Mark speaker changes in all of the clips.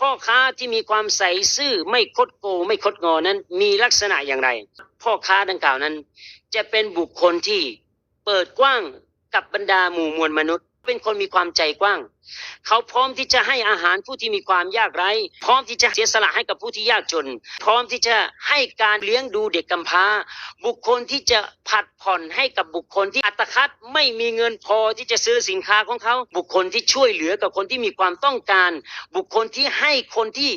Speaker 1: พ่อค้าที่มีความใส่ซื่อไม่คดโกงไม่คดงอนั้น มีลักษณะอย่างไร พ่อค้าดังกล่าวนั้น จะเป็นบุคคลที่เปิดกว้างกับบรรดาหมู่มวลมนุษย์ เป็นคนมีความใจกว้าง เขาพร้อมที่จะให้อาหารผู้ที่มีความยากไร้ พร้อมที่จะเสียสละให้กับผู้ที่ยากจน พร้อมที่จะให้การเลี้ยงดูเด็กกำพร้า บุคคลที่จะผัดผ่อนให้กับบุคคลที่อัตคัดไม่มีเงินพอที่จะซื้อสินค้าของเขา บุคคลที่ช่วยเหลือกับคนที่มีความต้องการ บุคคลที่ให้คนที่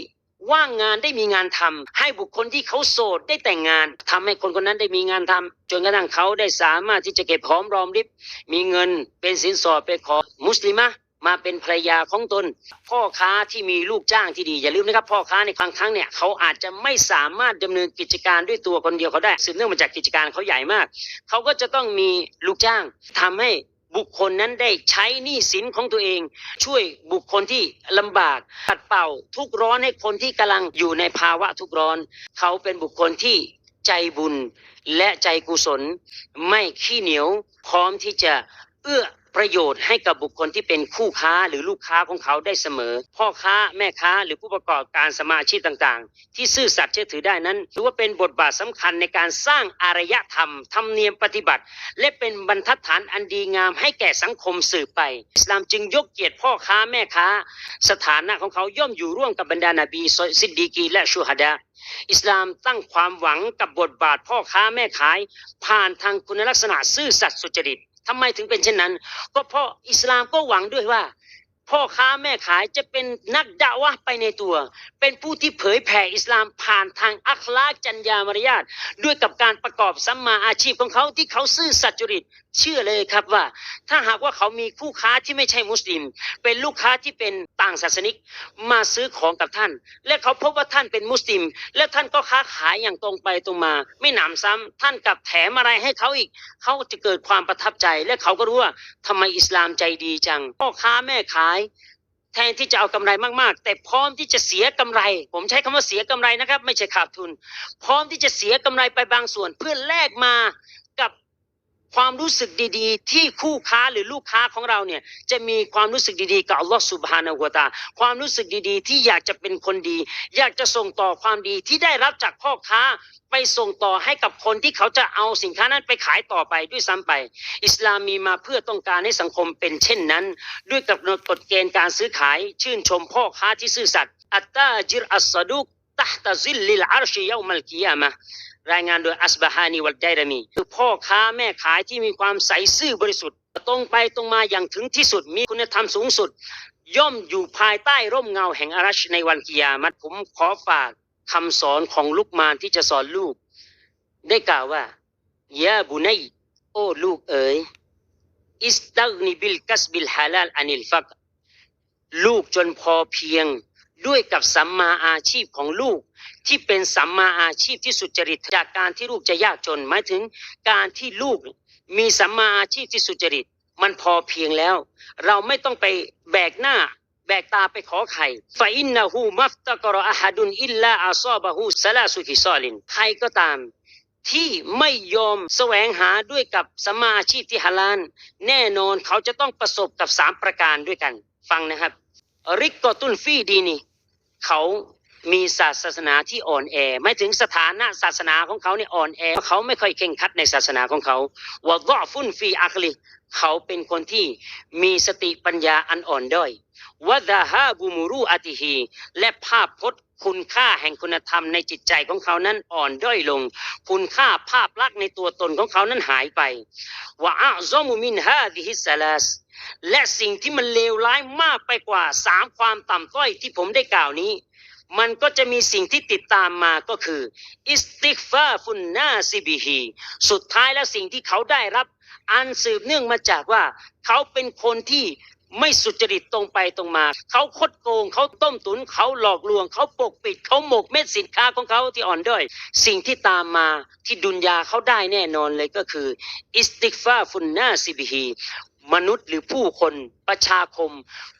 Speaker 1: ว่างงานได้มีงานทำให้บุคคลที่เขาโสดได้แต่งงานทำให้คนคนนั้นได้มีงานทำจนกระทั่งเขาได้สามารถที่จะเก็บหอมรอมริบ มีเงินเป็นสินสอดไปขอมุสลิมะมาเป็นภรรยาของตน พ่อค้าที่มีลูกจ้างที่ดี อย่าลืมนะครับ พ่อค้าในบางครั้งเนี่ยเขาอาจจะไม่สามารถดำเนินกิจการด้วยตัวคนเดียวเขาได้สืบเนื่องมาจากกิจการเขาใหญ่มาก เขาก็จะต้องมีลูกจ้างทำให้ บุคคลนั้นได้ใช้หนี้สินของตัวเอง ช่วยบุคคลที่ลำบากปัดเป่าทุกข์ร้อนให้คนที่กำลังอยู่ในภาวะทุกข์ร้อน เขาเป็นบุคคลที่ใจบุญและใจกุศล ไม่ขี้เหนียวพร้อมที่จะเอื้อ ประโยชน์ให้กับบุคคลที่เป็นคู่ค้าหรือลูกค้าของเขาได้เสมอ พ่อค้าแม่ค้าหรือผู้ประกอบการสมาชีพต่างๆ ที่ซื่อสัตย์เชื่อถือได้นั้นถือว่าเป็นบทบาทสำคัญในการสร้างอารยธรรมธรรมเนียมปฏิบัติ และเป็นบรรทัดฐานอันดีงามให้แก่สังคมสืบไปอิสลามจึงยกเกียรติพ่อค้าแม่ค้า สถานะของเขาย่อมอยู่ร่วมกับบรรดานาบีซิดดีกีและชูฮัดาอิสลามตั้งความหวังกับบทบาทพ่อค้าแม่ขาย ผ่านทางคุณลักษณะซื่อสัตย์สุจริต ทำไมถึงเป็นเช่นนั้น ก็เพราะอิสลามก็หวังด้วยว่า พ่อค้าแม่ขายจะเป็นนักดะวะไปในตัว เป็นผู้ที่เผยแผ่อิสลามผ่านทางอัคลากจัญญามารยาทด้วยกับการประกอบสัมมาอาชีพของเขาที่เขาซื่อสัจจริต เชื่อเลยครับว่า ถ้าหากว่าเขามีคู่ค้าที่ไม่ใช่มุสลิม เป็นลูกค้าที่เป็นต่างศาสนิกมาซื้อของกับท่าน และเขาพบว่าท่านเป็นมุสลิม และท่านก็ค้าขายอย่างตรงไปตรงมา ไม่หนำซ้ำท่านกลับแถมอะไรให้เขาอีก เขาจะเกิดความประทับใจ และเขาก็รู้ว่าทำไมอิสลามใจดีจังพ่อค้าแม่ขายแทนที่จะเอากำไรมากๆ แต่พร้อมที่จะเสียกำไร ผมใช้คำว่าเสียกำไรนะครับ ไม่ใช่ขาดทุน พร้อมที่จะเสียกำไรไปบางส่วนเพื่อแลกมา ความรู้สึกดีๆ ที่คู่ค้าหรือลูกค้าของเราเนี่ยจะมีความรู้สึกดีๆกับอัลลอฮฺสุบฮานาหัวตา ความรู้สึกดีๆ ที่อยากจะเป็นคนดี อยากจะส่งต่อความดีที่ได้รับจากพ่อค้าไปส่งต่อให้กับคนที่เขาจะเอาสินค้านั้นไปขายต่อไปด้วยซ้ำไป อิสลามมีมาเพื่อต้องการให้สังคมเป็นเช่นนั้น ด้วยกำหนดกฎเกณฑ์การซื้อขายชื่นชมพ่อค้าที่ซื่อสัตย์อัตตาจิรอัสซดุก ตัตะซิลลิลอาร์ชิยามัลกิยามะรายงานโดยอัสบาฮานีวัลไดรามี คือพ่อค้าแม่ขายที่มีความใสซื่อบริสุทธิ์ ตรงไปตรงมาอย่างถึงที่สุดมีคุณธรรมสูงสุด ย่อมอยู่ภายใต้ร่มเงาแห่งอารัชในวันกิยามัตผมขอฝากคำสอนของลุกมานที่จะสอนลูก ได้กล่าวว่ายาบุนัยโอ้ลูกเอ๋ยอิสตักนิบิลกัสบิลฮาลาลอานิลฟักลูกจนพอเพียง ด้วยกับสัมมาอาชีพของลูก ที่เป็นสัมมาอาชีพที่สุจริตจากการที่ลูกจะยากจนหมายถึงการที่ลูกมีสัมมาอาชีพที่สุจริต มันพอเพียงแล้ว เราไม่ต้องไปแบกหน้า แบกตาไปขอไข่ฟาอินนะฮูมัฟตะกรออะฮัดุนอิลลาอาซอบะฮูสลาสุฟิซอลินใครก็ตาม ที่ไม่ยอมแสวงหาด้วยกับสมมาอาชีพที่ฮาลาลแน่นอนเขาจะต้องประสบกับสามประการด้วยกัน ฟังนะครับริกกอตุนฟีดีนี่ เขามีศาสนาที่อ่อนแอ ไม่ถึงสถานะศาสนาของเขาเนี่ยอ่อนแอเขาไม่ค่อยเข่งคัดในศาสนาของเขาวะดอฟุนฟีอัคลิเขาเป็นคนที่มีสติปัญญาอันอ่อนด้อยวะดาฮาบุมูรูอาติฮีและภาพพจน์ คุณค่าแห่งคุณธรรมในจิตใจของเขานั้นอ่อนด้อยลง คุณค่าภาพลักษณ์ในตัวตนของเขานั้นหายไปวะอาซอมุมินฮาดิฮิสลาสและสิ่งที่มันเลวร้ายมากไปกว่าสามความต่ำต้อยที่ผมได้กล่าวนี้ มันก็จะมีสิ่งที่ติดตามมาก็คืออิสติกฟาฟุนนาซิบิฮีสุดท้ายแล้วสิ่งที่เขาได้รับ อันสืบเนื่องมาจากว่า เขาเป็นคนที่ ไม่สุจริตตรงไปตรงมา เขาคดโกงเขาต้มตุน เขาหลอกลวง เขาปกปิด เขาหมกเม็ดสินค้าของเขาที่อ่อนด้อย สิ่งที่ตามมาที่ดุนยาเขาได้แน่นอนเลยก็คือ อิสติกฟาฟุนนาซิบิฮีมนุษย์หรือผู้คนประชาคม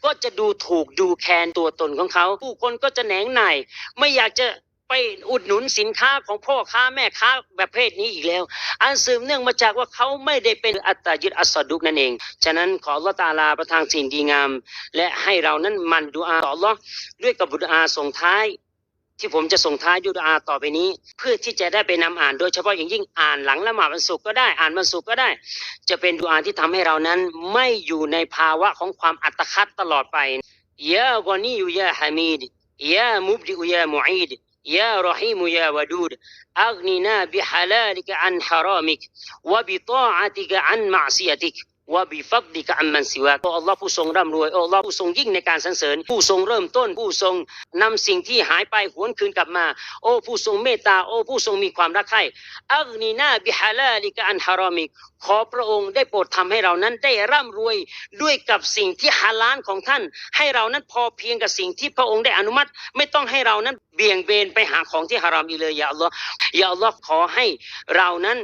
Speaker 1: ก็จะดูถูกดูแคลนตัวตนของเขา ผู้คนก็จะแหนงหน่ายไม่อยากจะ ไปอุดหนุนสินค้าของพ่อค้าแม่ค้าแบบเพศนี้อีกแล้ว อันสืบเนื่องมาจากว่าเขาไม่ได้เป็นอัตยึดอัสดุกนั่นเอง ฉะนั้นขอลลอฮ์ตาลาประทานสิ่งดีงาม และให้เรานั้นมันดูอาต่ออัลลอด้วยกับบุตอาส่งท้ายที่ผมจะส่งท้ายด้วยดุอาต่อไปนี้ เพื่อที่จะได้ไปนำอ่าน โดยเฉพาะอย่างยิ่งอ่านหลังละหมาดวันศุกร์ก็ได้อ่านวันศุกร์ก็ได้ จะเป็นดุอาที่ทำให้เรานั้นไม่อยู่ในภาวะของความอัตคัดตลอดไปยากอนีอยู่ยาฮามีดยามุบดิอุยามุอีด ยารอฮีมุยาวัดูด ว่าบิฟักดิกะอัมมันสิวะโอ้อัลลอฮ์ผู้ทรงร่ำรวยโอ้อัลลอฮ์ผู้ทรงยิ่งในการสรรเสริญ ผู้ทรงเริ่มต้น ผู้ทรงนำสิ่งที่หายไปหวนคืนกลับมา โอ้ผู้ทรงเมตตาโอ้ผู้ทรงมีความรักใคร่อักนีนาบิฮาลาลิกอันฮารามิกขอพระองค์ได้โปรดทำให้เรานั้นได้ร่ำรวยด้วยกับสิ่งที่ฮาลาลของท่าน ให้เรานั้นพอเพียงกับสิ่งที่พระองค์ได้อนุมัติ ไม่ต้องให้เรานั้นเบี่ยงเบนไปหาของที่ฮารามอีกเลยอย่าอัลลอฮ์อย่าอัลลอฮ์ขอให้เรานั้น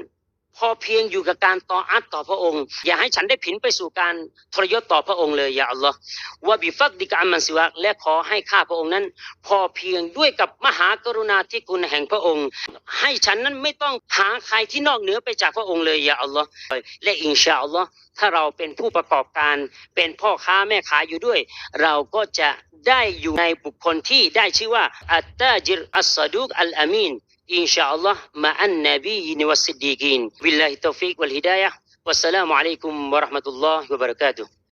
Speaker 1: พอเพียงอยู่กับการต่ออัดต่อพระองค์ อย่าให้ฉันได้ผินไปสู่การทรยศต่อพระองค์เลยอย่าอัลลอฮ์ว่าบิฟักดิกามันสิวะและขอให้ข้าพระองค์นั้น พอเพียงด้วยกับมหากรุณาธิคุณแห่งพระองค์ ให้ฉันนั้นไม่ต้องหาใครที่นอกเหนือไปจากพระองค์เลยอย่าอัลลอฮ์และอินชาอัลลอฮ์ถ้าเราเป็นผู้ประกอบการเป็นพ่อค้าแม่ขายอยู่ด้วย เราก็จะได้อยู่ในบุคคลที่ได้ชื่อว่าอัตตาจิรอัสซาดุกอัลอามีน insyaallah ma'an nabiyyin wasiddiqin billahi taufiq wal hidayah. Wassalamu alaikum warahmatullahi wabarakatuh.